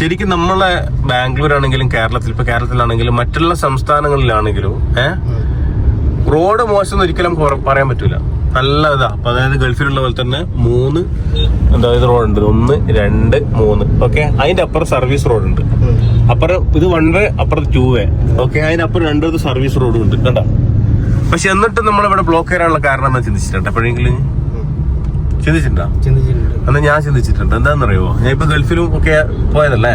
ശരിക്കും നമ്മളെ ബാംഗ്ലൂർ ആണെങ്കിലും കേരളത്തിൽ ഇപ്പൊ കേരളത്തിലാണെങ്കിലും മറ്റുള്ള സംസ്ഥാനങ്ങളിലാണെങ്കിലും ഏഹ് റോഡ് മോശം എന്ന് ഒരിക്കലും പറയാൻ പറ്റൂല. നല്ല ഇതാ. അപ്പൊ അതായത് ഗൾഫിലുള്ള പോലെ തന്നെ മൂന്ന് ഇത് റോഡ് ഉണ്ട് ഒന്ന് രണ്ട് മൂന്ന്. ഓക്കെ? അതിന്റെ അപ്പുറം സർവീസ് റോഡ് ഉണ്ട് അപ്പുറം ഇത് വൺ വേ അപ്പുറം ടു വേ. ഓക്കെ? അതിന്റെ അപ്പുറം രണ്ടത് സർവീസ് റോഡും ഉണ്ട്. കണ്ട? പക്ഷെ എന്നിട്ട് നമ്മളിവിടെ ബ്ലോക്ക് ചെയ്യാനുള്ള കാരണം എന്താ ചിന്തിച്ചിട്ടുണ്ട്? എപ്പോഴെങ്കിലും? ചിന്തിച്ചിട്ടുണ്ടോ? ചിന്തിച്ചിട്ടുണ്ട്. അന്ന് ഞാൻ ചിന്തിച്ചിട്ടുണ്ട്. എന്താണെന്നറിയോ ഞാൻ ഇപ്പൊ ഗൾഫിലും ഒക്കെ പോയതല്ലേ?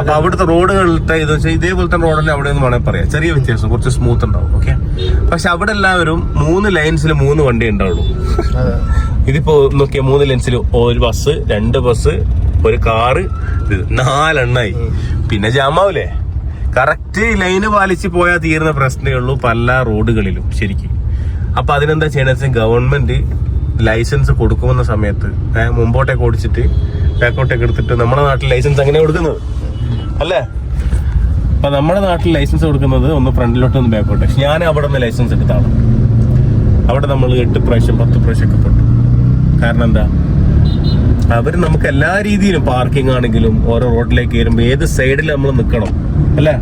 അപ്പൊ അവിടുത്തെ റോഡുകളുടെ ഇത് വെച്ചാൽ ഇതേപോലത്തെ റോഡല്ലേ അവിടെ എന്ന് വേണമെങ്കിൽ പറയാം. ചെറിയ വ്യത്യാസം കുറച്ച് സ്മൂത്ത് ഉണ്ടാവും ഓക്കെ പക്ഷെ അവിടെ എല്ലാവരും മൂന്ന് ലൈൻസിൽ മൂന്ന് വണ്ടി ഉണ്ടാവുള്ളൂ. ഇതിപ്പോ നോക്കിയ മൂന്ന് ലൈൻസിൽ ഒരു ബസ് രണ്ട് ബസ് ഒരു കാറ് നാലെണ്ണായി. പിന്നെ ജാമാവൂലേ കറക്റ്റ് ലൈന് പാലിച്ച് പോയാൽ തീരുന്ന പ്രശ്നമേ ഉള്ളൂ പല റോഡുകളിലും ശരിക്കും. അപ്പൊ അതിനെന്താ ചെയ്യണമെന്ന് വെച്ചാൽ ഗവൺമെന്റ് ലൈസൻസ് കൊടുക്കുമെന്ന സമയത്ത് മുമ്പോട്ടേക്ക് ഓടിച്ചിട്ട് ബാക്കോട്ടേക്ക് എടുത്തിട്ട് നമ്മുടെ നാട്ടിൽ ലൈസൻസ് അങ്ങനെ കൊടുക്കുന്നത്? അല്ലേ? അപ്പൊ നമ്മുടെ നാട്ടിൽ ലൈസൻസ് കൊടുക്കുന്നത് ഒന്ന് ഫ്രണ്ടിലോട്ട് ഒന്ന് ബാക്കോട്ട്. ഞാൻ അവിടെ നിന്ന് ലൈസൻസ് എടുത്താണ്. അവിടെ നമ്മൾ എട്ട് പ്രാവശ്യം പത്ത് പ്രാവശ്യം ഒക്കെ പെട്ടു. കാരണം എന്താ? അവർ നമുക്ക് എല്ലാ രീതിയിലും പാർക്കിംഗ് ആണെങ്കിലും ഓരോ റോഡിലേക്ക് കയറുമ്പോൾ ഏത് സൈഡിൽ നമ്മൾ നിൽക്കണം അല്ലേ?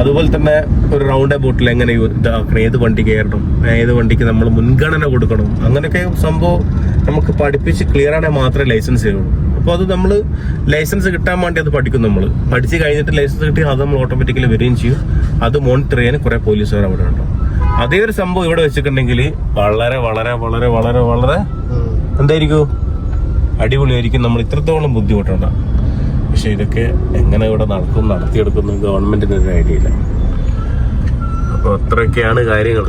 അതുപോലെ തന്നെ ഒരു റൗണ്ട് ബോട്ടിൽ എങ്ങനെ ഇതാക്കണം ഏത് വണ്ടി കയറണം ഏത് വണ്ടിക്ക് നമ്മൾ മുൻഗണന കൊടുക്കണം അങ്ങനെയൊക്കെ സംഭവം നമുക്ക് പഠിപ്പിച്ച് ക്ലിയർ ആണെങ്കിൽ മാത്രമേ ലൈസൻസ് ചെയ്യുള്ളൂ. അപ്പോൾ അത് നമ്മൾ ലൈസൻസ് കിട്ടാൻ വേണ്ടി അത് പഠിക്കും നമ്മൾ പഠിച്ച് കഴിഞ്ഞിട്ട് ലൈസൻസ് കിട്ടി അത് നമ്മൾ ഓട്ടോമാറ്റിക്കലി വരികയും ചെയ്യും. അത് മോണിറ്റർ ചെയ്യാൻ കുറേ പോലീസുകാർ അവിടെ ഉണ്ടാവും അതേ ഒരു സംഭവം ഇവിടെ വെച്ചിട്ടുണ്ടെങ്കിൽ വളരെ വളരെ വളരെ വളരെ വളരെ എന്തായിരിക്കും? അടിപൊളിയായിരിക്കും. നമ്മൾ ഇത്രത്തോളം ബുദ്ധിമുട്ടുണ്ട്. പക്ഷെ ഇതൊക്കെ എങ്ങനെ ഇവിടെ നടക്കും നടത്തിയെടുക്കുന്നു ഗവൺമെന്റിന് ഒരു ഐഡിയ ഇല്ല. അപ്പൊ അത്രയൊക്കെയാണ് കാര്യങ്ങൾ